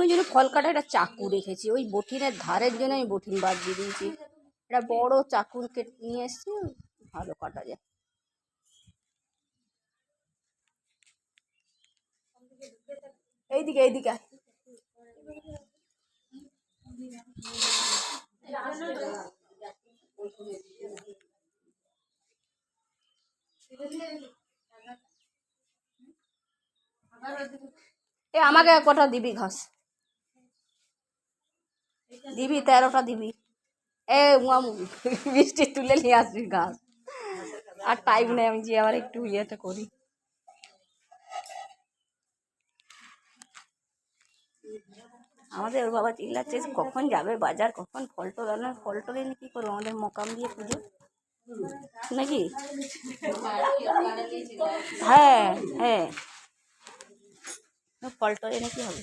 ওই জন্য ফল কাটা একটা চাকু রেখেছি ওই বটিনের ধারের জন্য আমি বটিন বাদ দিয়ে দিয়েছি। একটা বড় চাকু কেটে নিয়ে এসছি, ভালো কাটা যায়। এইদিকে এইদিকে। এ, আমাকে কটা দিবি ঘাস? দিবি তেরোটা দিবি। এ উম, বৃষ্টি তুলে নিয়ে আসবি ঘাস আর টাইম নেই আমি যে আবার একটু ইয়েটা করি। আমাদের ওর বাবা চিল্লাচ্ছে কখন যাবে বাজার? কখন ফল টল আনার? ফল টল এনে কী করব? আমাদের মকাম দিয়ে পুজো? নাকি? হ্যাঁ হ্যাঁ। ফল টল এনে কি হবে?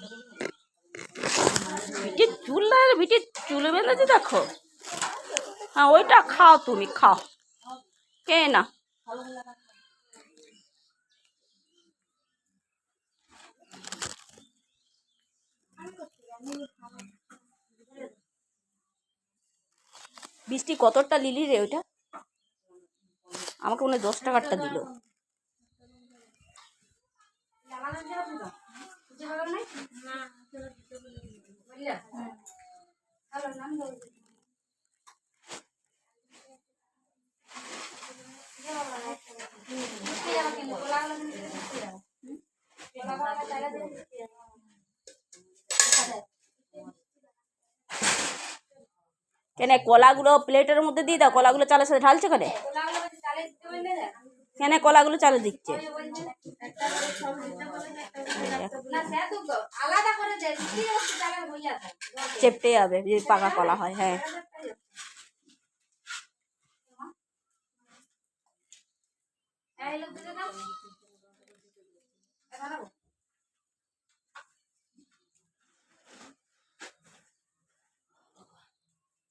বিটির চুল না বিটির চুল বেঁধেছে, দেখো। হ্যাঁ ওইটা খাও তুমি, খাও। কে না? বৃষ্টি কতটা লিলি রে ওইটা? আমাকে মনে হয় দশ টাকারটা দিল। কেন, কলাগুলো প্লেটের মধ্যে দিয়ে দাও, কলাগুলো চালের সাথে ঢালছে কেন? কেন, কলাগুলো চালে দিচ্ছে। চেপটে যাবে যদি পাকা কলা হয় হ্যাঁ লোক দিকে দাও এবার দাও। এই যে কুটি এটা নিবে গেল লাই কুটি হাওয়া দিচ্ছে না হাওয়া আমাদের আমাদের আমি এখানে রাখছি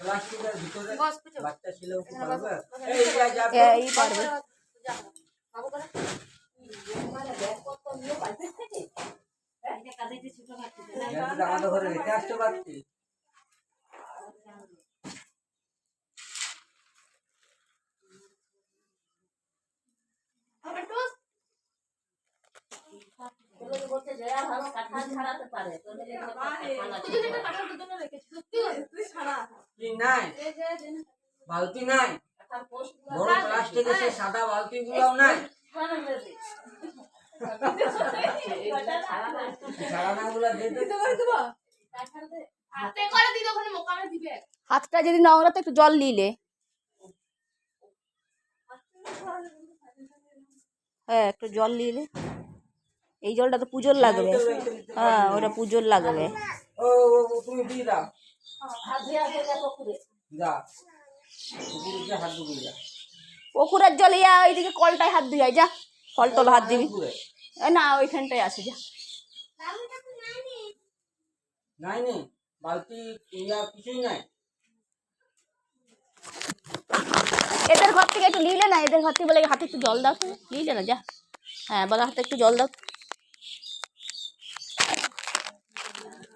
কি পারবে এই পারবে। বাবু করে মানে ব্যাগ কত নিয়ে পাইছে থেকে এটা কাজে যে ছোট বাচ্চা ব্যাগটা তো আমাদের ঘরে রেখে আসতে পারছি বলতে নাই বড় সাদা বালতি গুলোও নাই হাতটা যদি নোংরা তো একটু জল নিলে। হ্যাঁ একটু জল নিলে। এই জলটা তো পুজোর লাগবে। হ্যাঁ ওটা পুজোর লাগবে। ধুয়ে পুকুরের জল ইয়া ওইদিকে কলটায় হাত ধুই যা। ফল টল হাত দিবি। না ওইখানটায় আছে যা। নাই নেই বালতি কিছুই নাই। এদের ঘর থেকে একটু নিলে না এদের ঘর থেকে বলে হাতে একটু জল দাও। নিলে না যা। হ্যাঁ বলে হাতে একটু জল দাও।